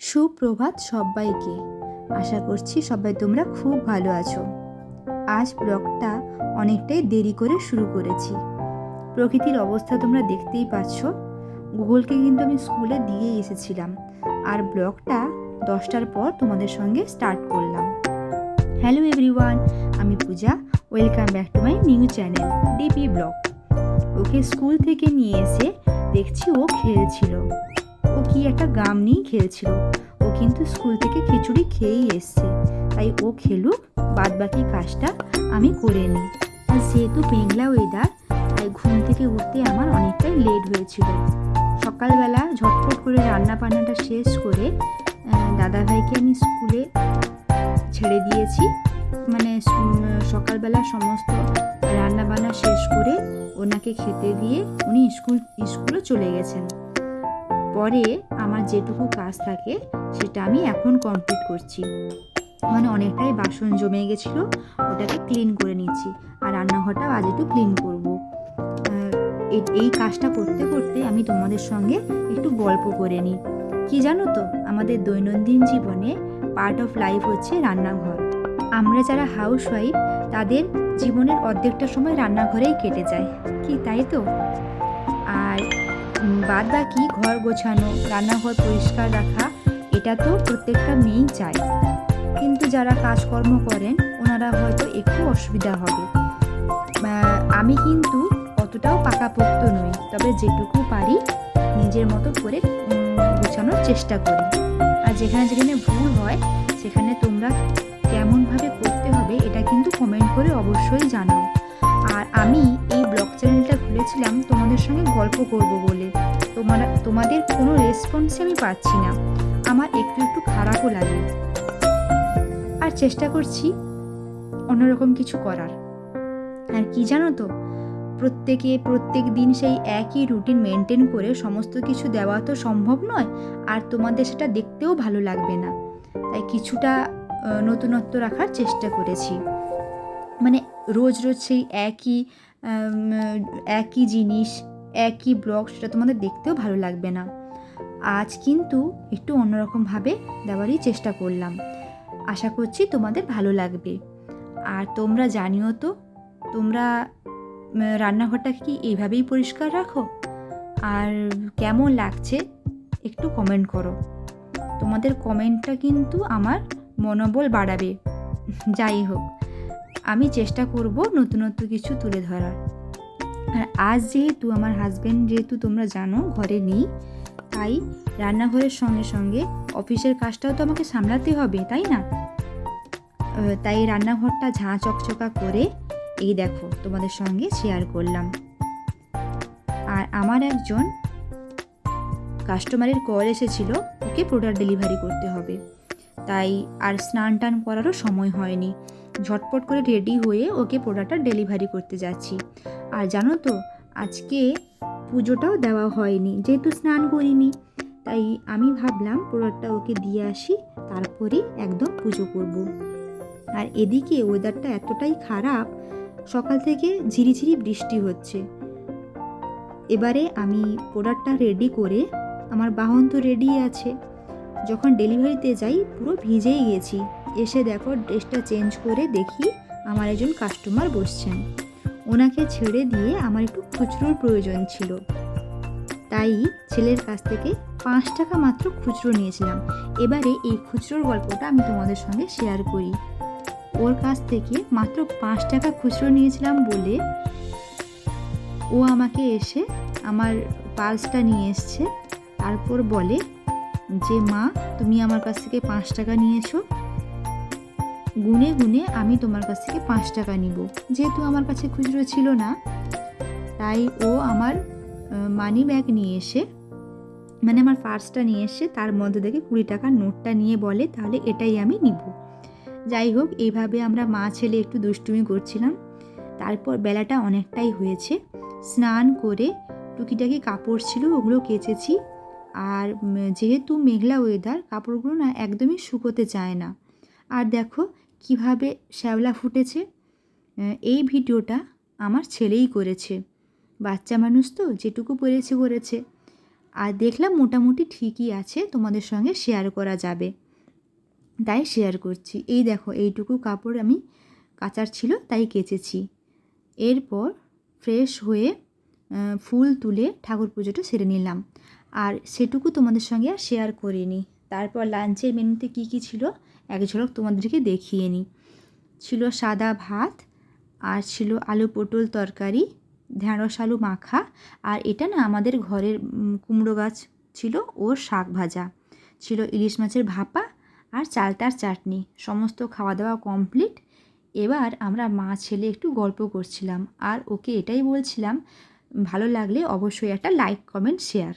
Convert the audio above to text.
সুপ্রভাত সবাইকে। আশা করছি সবাই তোমরা খুব ভালো আছো। আজ ব্লগটা অনেকটাই দেরি করে শুরু করেছি। প্রকৃতির অবস্থা তোমরা দেখতেই পাচ্ছ। গুগলকে কিন্তু আমি স্কুলে দিয়ে এসেছিলাম। আর ব্লগটা দশটার পর তোমাদের সঙ্গে স্টার্ট করলাম। হ্যালো এভরিওয়ান আমি Puja. Welcome back to my new channel DP blog okay school থেকে নিয়ে এসে দেখছি ও খেলছিল। ও কি একটা গাম নিয়ে খেলছিল। কিন্তু স্কুল থেকে খিচুড়ি খেয়েই এসছে। তাই ও খেলুক বাদ বাকি কাজটা আমি করে নিই। আর যেহেতু মেঘলা ওয়েদার তাই ঘুম থেকে উঠতে আমার অনেকটাই লেট হয়েছিল। সকালবেলা ঝটপট করে রান্না বান্নাটা শেষ করে দাদাভাইকে আমি স্কুলে ছেড়ে দিয়েছি। মানে সকালবেলা সমস্ত রান্না বান্না শেষ করে ওনাকে খেতে দিয়ে উনি স্কুল স্কুলে চলে গেছেন। পরে আমার যেটুকু কাজ থাকে, সেটা আমি এখন কমপ্লিট করছি। মানে অনেকটাই বাসন জমে গেছিল, ওটাকে ক্লিন করে নিচ্ছি। আর রান্নাঘরটাও আজ একটু ক্লিন করব। এই- কাজটা করতে করতে আমি তোমাদের সঙ্গে একটু গল্প করে নিই। কি জানো তো? আমাদের দৈনন্দিন জীবনে পার্ট অফ লাইফ হচ্ছে রান্নাঘর। আমরা যারা হাউস ওয়াইফ তাদের জীবনের অর্ধেকটা সময় রান্নাঘরেই কেটে যায়। কি তাই তো? বাদ বাকি ঘর গোছানো, রান্নাঘর পরিষ্কার রাখা, এটা তো প্রত্যেকটা মেয়েই চায়। কিন্তু যারা কাজকর্ম করেন, ওনারা হয়তো একটু অসুবিধা হবে। আমি কিন্তু অতটাও পাকাপোক্ত নই, তবে যেটুকু পারি নিজের মতো করে গোছানোর চেষ্টা করি। আর যেখানে যেখানে ভুল হয়, সেখানে তোমরা কেমনভাবে করতে হবে, এটা কিন্তু কমেন্ট করে অবশ্যই জানাও। আর আমি এই ব্লগ চ্যানেলটা খুলেছিলাম তোমাদের সঙ্গে গল্প করব বলে। তোমার, তোমাদের কোনো রেসপন্স আমি পাচ্ছি না। আমার একটু একটু খারাপও লাগে। আর চেষ্টা করছি অন্যরকম কিছু করার। আর কি জানো তো, প্রত্যেকে প্রত্যেক দিন সেই একই রুটিন মেনটেন করে সমস্ত কিছু দেওয়া তো সম্ভব নয়, আর তোমাদের সেটা দেখতেও ভালো লাগবে না। তাই কিছুটা নতুনত্ব রাখার চেষ্টা করেছি। মানে রোজ রোজ সেই একই একই জিনিস একই ব্লগ সেটা তোমাদের দেখতেও ভালো লাগবে না। আজ কিন্তু একটু অন্যরকমভাবে দেওয়ারই চেষ্টা করলাম। আশা করছি তোমাদের ভালো লাগবে। আর তোমরা জানিও তো তোমরা উম, রান্নাঘরটাকে কি এইভাবেই পরিষ্কার রাখো? আর কেমন লাগছে একটু কমেন্ট করো। তোমাদের কমেন্টটা কিন্তু আমার মনোবল বাড়াবে। যাই হোক। আমি চেষ্টা করব নতুনত্ব কিছু তুলে ধরার। আর আজ যেহেতু আমার হাজব্যান্ড যেহেতু তোমরা জানো ঘরে নেই, তাই রান্নাঘরের সঙ্গে সঙ্গে অফিসের কাজটাও তো আমাকে সামলাতে হবে, তাই না? তাই রান্নাঘরটা ঝাঁ চকচকা করে এই দেখো তোমাদের সঙ্গে শেয়ার করলাম। আর আমার একজন কাস্টমারের কল এসেছিল, ওকে প্রোডাক্ট ডেলিভারি করতে হবে। তাই আর স্নান টান করারও সময় হয়নি। ঝটপট করে রেডি হয়ে ওকে প্রোডাক্টটা ডেলিভারি করতে যাচ্ছি। আর জানো তো, আজকে পুজোটাও দেওয়া হয়নি, যেহেতু স্নান করিনি, তাই আমি ভাবলাম প্রোডাক্টটা ওকে দিয়ে আসি তারপরেই একদম পুজো করব। আর এদিকে ওয়েদারটা এতটাই খারাপ, সকাল থেকে ঝিরিঝিরি বৃষ্টি হচ্ছে। এবারে আমি প্রোডাক্টটা রেডি করে, আমার বাহন তো রেডি আছে, যখন ডেলিভারিতে যাই পুরো ভিজেই গেছি। এসে দেখো ড্রেসটা চেঞ্জ করে দেখি আমার একজন কাস্টমার বসছেন। ওনাকে ছেড়ে দিয়ে আমার একটু খুচরোর প্রয়োজন ছিল। তাই ছেলের কাছ থেকে পাঁচ টাকা মাত্র খুচরো নিয়েছিলাম। এবারে এই খুচরোর গল্পটা আমি তোমাদের সঙ্গে শেয়ার করি। ওর কাছ থেকে মাত্র পাঁচ টাকা খুচরো নিয়েছিলাম বলে ও আমাকে এসে আমার পার্সটা নিয়ে এসছে। তারপর বলে যে, মা, তুমি আমার কাছ থেকে পাঁচ টাকা নিয়েছো। গুনে গুনে আমি তোমার কাছ থেকে পাঁচ টাকা নিব। যেহেতু আমার কাছে খুচরো ছিল না, তাই ও আমার মানি ব্যাগ নিয়ে এসে মানে আমার পার্সটা নিয়ে এসে তার মধ্যে থেকে কুড়ি টাকার নোটটা নিয়ে বলে, তাহলে এটাই আমি নিব। যাই হোক, এইভাবে আমরা মা ছেলে একটু দুষ্টুমি করছিলাম। তারপর বেলাটা অনেকটাই হয়েছে। স্নান করে টুকিটাকি কাপড় ছিল, ওগুলো কেচেছি। আর যেহেতু মেঘলা ওয়েদার কাপড়গুলো না একদমই শুকোতে চায় না। আর দেখো কীভাবে শ্যাওলা ফুটেছে? এই ভিডিওটা আমার ছেলেই করেছে। বাচ্চা মানুষ তো, যেটুকু পেরেছে করেছে। আর দেখলাম মোটামুটি ঠিকই আছে, তোমাদের সঙ্গে শেয়ার করা যাবে। তাই শেয়ার করছি। এই দেখো, এইটুকু কাপড় আমি কাচার ছিল, তাই কেচেছি। এরপর ফ্রেশ হয়ে ফুল তুলে ঠাকুর পুজোটা সেরে নিলাম। আর সেটুকু তোমাদের সঙ্গে আর শেয়ার করিনি। তারপর লাঞ্চের মেনুতে কী কী ছিল? এক ঝলক তোমাদেরকে দেখিয়ে নিই। ছিল সাদা ভাত আর ছিল আলু পটল তরকারি, ঢ্যাঁড়স আলু মাখা আর এটা না আমাদের ঘরের কুমড়ো গাছ ছিল ওর শাক ভাজা। ছিল ইলিশ মাছের ভাপা আর চালতার চাটনি। সমস্ত খাওয়া দাওয়া কমপ্লিট এবার আমরা মা ছেলে একটু গল্প করছিলাম আর ওকে এটাই বলছিলাম, ভালো লাগলে অবশ্যই একটা লাইক কমেন্ট শেয়ার